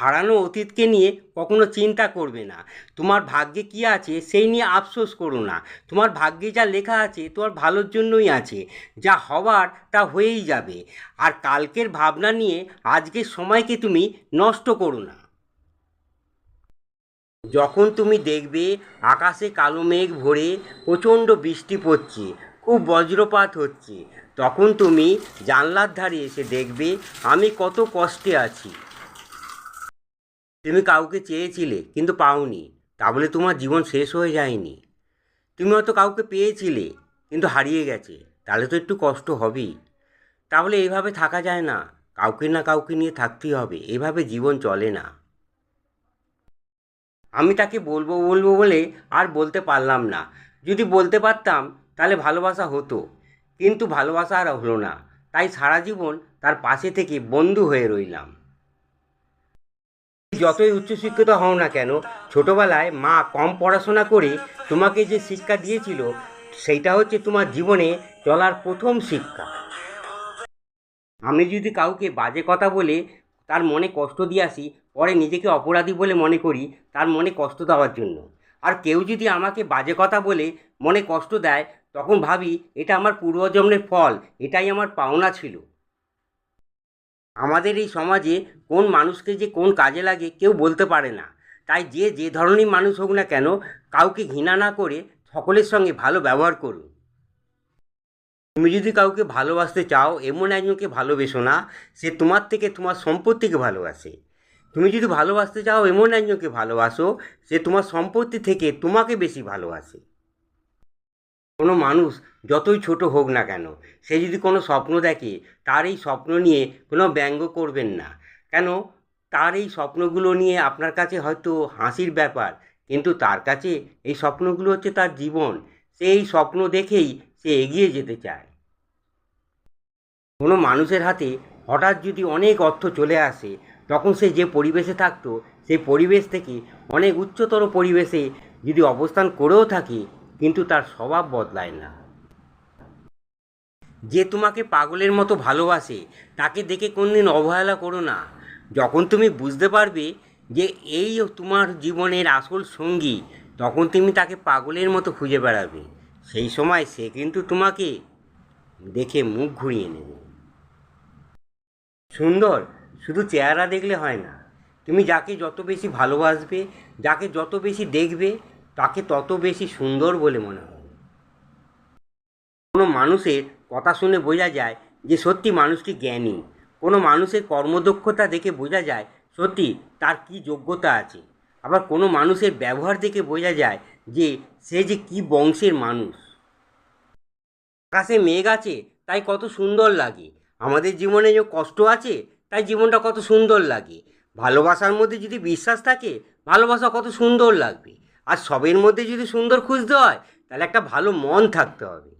হারানো অতীতকে নিয়ে কখনো চিন্তা করবে না। তোমার ভাগ্যে কী আছে সেই নিয়ে আফসোস করো না। তোমার ভাগ্যে যা লেখা আছে তোমার ভালোর জন্যই আছে। যা হওয়ার তা হয়েই যাবে। আর কালকের ভাবনা নিয়ে আজকের সময়কে তুমি নষ্ট করো না। যখন তুমি দেখবে আকাশে কালো মেঘ ভরে প্রচণ্ড বৃষ্টি পড়ছে, খুব বজ্রপাত হচ্ছে, তখন তুমি জানলার ধারে এসে দেখবে আমি কত কষ্টে আছি। তুমি কাউকে চেয়েছিলে, কিন্তু পাওনি। তা বলে তোমার জীবন শেষ হয়ে যায়নি। তুমি হয়তো কাউকে পেয়েছিলে, কিন্তু হারিয়ে গেছে। তাহলে তো একটু কষ্ট হবেই। তাহলে এইভাবে থাকা যায় না। কাউকে না কাউকে নিয়ে থাকতেই হবে। এভাবে জীবন চলে না। আমি তাকে বলব বলব বলে আর বলতে পারলাম না। যদি বলতে পারতাম, তাহলে ভালোবাসা হতো। কিন্তু ভালোবাসা আর হলো না। তাই সারা জীবন তার পাশে থেকে বন্ধু হয়ে রইলাম। যতই উচ্চশিক্ষিত হও না কেন, ছোটবেলায় মা কম পড়াশোনা করে তোমাকে যে শিক্ষা দিয়েছিল, সেইটা হচ্ছে তোমার জীবনে চলার প্রথম শিক্ষা। আমি যদি কাউকে বাজে কথা বলে তার মনে কষ্ট দিয়ে আসি, পরে নিজেকে অপরাধী বলে মনে করি, তার মনে কষ্ট দেওয়ার জন্য। আর কেউ যদি আমাকে বাজে কথা বলে মনে কষ্ট দেয়, তখন ভাবি, এটা আমার পূর্বজন্মের ফল, এটাই আমার পাওনা ছিল। আমাদের এই সমাজে কোন মানুষকে যে কোন কাজে লাগে কেউ বলতে পারে না। তাই যে যে ধরনের মানুষ হোক না কেন, কাউকে ঘৃণা না করে সকলের সঙ্গে ভালো ব্যবহার করুন। তুমি যদি কাউকে ভালোবাসতে চাও, এমন একজনকে ভালোবেসো না, সে তোমার থেকে, তোমার সম্পত্তিকে ভালোবাসে। তুমি যদি ভালোবাসতে চাও, এমন একজনকে ভালোবাসো, সে তোমার সম্পত্তি থেকে তোমাকে বেশি ভালোবাসে। কোনো মানুষ যতই ছোট হোক না কেন, সে যদি কোনো স্বপ্ন দেখে, তার এই স্বপ্ন নিয়ে কোনো ব্যঙ্গ করবেন না। কেন? তার এই স্বপ্নগুলো নিয়ে আপনার কাছে হয়তো হাসির ব্যাপার, কিন্তু তার কাছে এই স্বপ্নগুলো হচ্ছে তার জীবন। সে এই স্বপ্ন দেখেই সে এগিয়ে যেতে চায়। কোনো মানুষের হাতে হঠাৎ যদি অনেক অর্থ চলে আসে, তখন সে যে পরিবেশে থাকতো, সেই পরিবেশ থেকে অনেক উচ্চতর পরিবেশে যদি অবস্থান করেও থাকে কিন্তু তার স্বভাব বদলায় না। যে তোমাকে পাগলের মতো ভালোবাসে, তাকে দেখে কোনদিন অবহেলা করো না। যখন তুমি বুঝতে পারবে যে এই তোমার জীবনের আসল সঙ্গী, তখন তুমি তাকে পাগলের মতো খুঁজে বেড়াবে। সেই সময় সে কিন্তু তোমাকে দেখে মুখ ঘুরিয়ে নেবে। সুন্দর, শুধু চেহারা দেখলে হয় না। তুমি যাকে যত বেশি ভালোবাসবে, যাকে যত বেশি দেখবে তাকে তত বেশি সুন্দর বলে মনে হয়। কোনো মানুষের কথা শুনে বোঝা যায় যে সত্যি মানুষটি জ্ঞানী। কোনো মানুষের কর্মদক্ষতা দেখে বোঝা যায় সত্যি তার কি যোগ্যতা আছে। আবার কোনো মানুষের ব্যবহার দেখে বোঝা যায় যে সে যে কি বংশের মানুষ। আকাশে মেঘ আছে, তাই কত সুন্দর লাগে। আমাদের জীবনে যে কষ্ট আছে, তাই জীবনটা কত সুন্দর লাগে। ভালোবাসার মধ্যে যদি বিশ্বাস থাকে, ভালোবাসা কত সুন্দর লাগবে। আর সবের মধ্যে যদি সুন্দর খুঁজতে হয় তাহলে একটা ভালো মন থাকতে হবে।